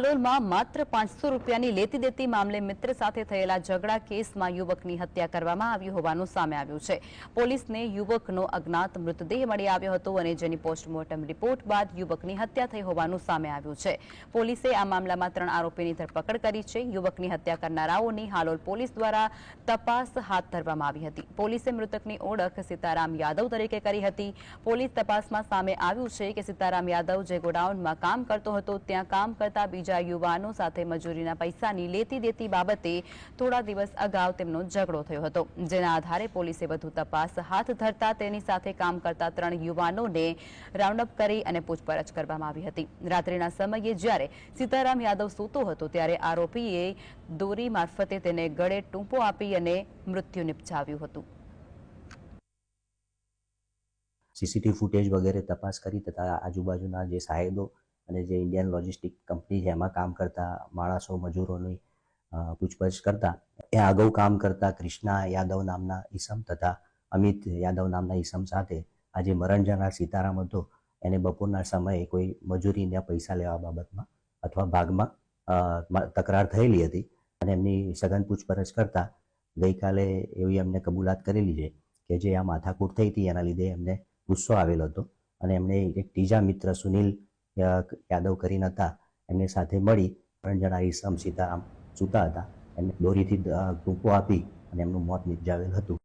હાલોલમાં માત્ર પાંચસો રૂપિયાની લેતી દેતી મામલે મિત્ર સાથે થયેલા ઝઘડા કેસમાં યુવકની હત્યા કરવામાં આવી હોવાનું સામે આવ્યું છે. પોલીસને યુવકનો અજ્ઞાત મૃતદેહ મળી આવ્યો હતો અને જેની પોસ્ટમોર્ટમ રિપોર્ટ બાદ યુવકની હત્યા થઈ હોવાનું સામે આવ્યું છે. પોલીસે આ મામલામાં ત્રણ આરોપીની ધરપકડ કરી છે. યુવકની હત્યા કરનારાઓની હાલોલ પોલીસ દ્વારા તપાસ હાથ ધરવામાં આવી હતી. પોલીસે મૃતકની ઓળખ સીતારામ યાદવ તરીકે કરી હતી. પોલીસ તપાસમાં સામે આવ્યું છે કે સીતારામ યાદવ જે ગોડાઉનમાં કામ કરતો હતો, ત્યાં કામ કરતા બીજા યુવાનો સાથે મજૂરીના પૈસાની લેતી દેતી બાબતે થોડા દિવસ અગાઉ તેમનો ઝઘડો થયો હતો, જેના આધારે પોલીસે વધુ તપાસ હાથ ધરતા તેની સાથે કામ કરતા ત્રણ યુવાનોને રાઉન્ડઅપ કરી અને પૂછપરછ કરવામાં આવી હતી. રાત્રિના સમયે જ્યારે સીતારામ યાદવ સૂતો હતો, ત્યારે આરોપીએ દોરી મારફતે તેને ગળે ટૂંપો આપી અને મૃત્યુ નિપજાવ્યું હતું. સીસીટીવી ફૂટેજ વગેરે તપાસ કરી તથા આજુબાજુના જે સાહેબો અને જે ઇન્ડિયન લોજિસ્ટિક કંપની છે, એમાં કામ કરતા માણસો, મજૂરોની પૂછપરછ કરતા, એ અગાઉ કામ કરતા કૃષ્ણા યાદવ નામના ઈસમ તથા અમિત યાદવ નામના ઈસમ સાથે આ જે મરણ જનાર સીતારામ હતો. એને બપોરના સમયે કોઈ મજૂરીના પૈસા લેવા બાબતમાં અથવા ભાગમાં તકરાર થયેલી હતી અને એમની સઘન પૂછપરછ કરતા ગઈકાલે એવી એમને કબૂલાત કરેલી છે કે જે આ માથાકૂટ થઈ હતી, એના લીધે એમને ગુસ્સો આવેલો હતો અને એમણે એક ત્રીજા મિત્ર સુનિલ યાદવ કરીને હતા. એમને સાથે મળી ત્રણ જણા ઈસમ સીતારામ સૂતા હતા. એમને દોરીથી ટૂંકો આપી અને એમનું મોત નિપજાવેલ હતું.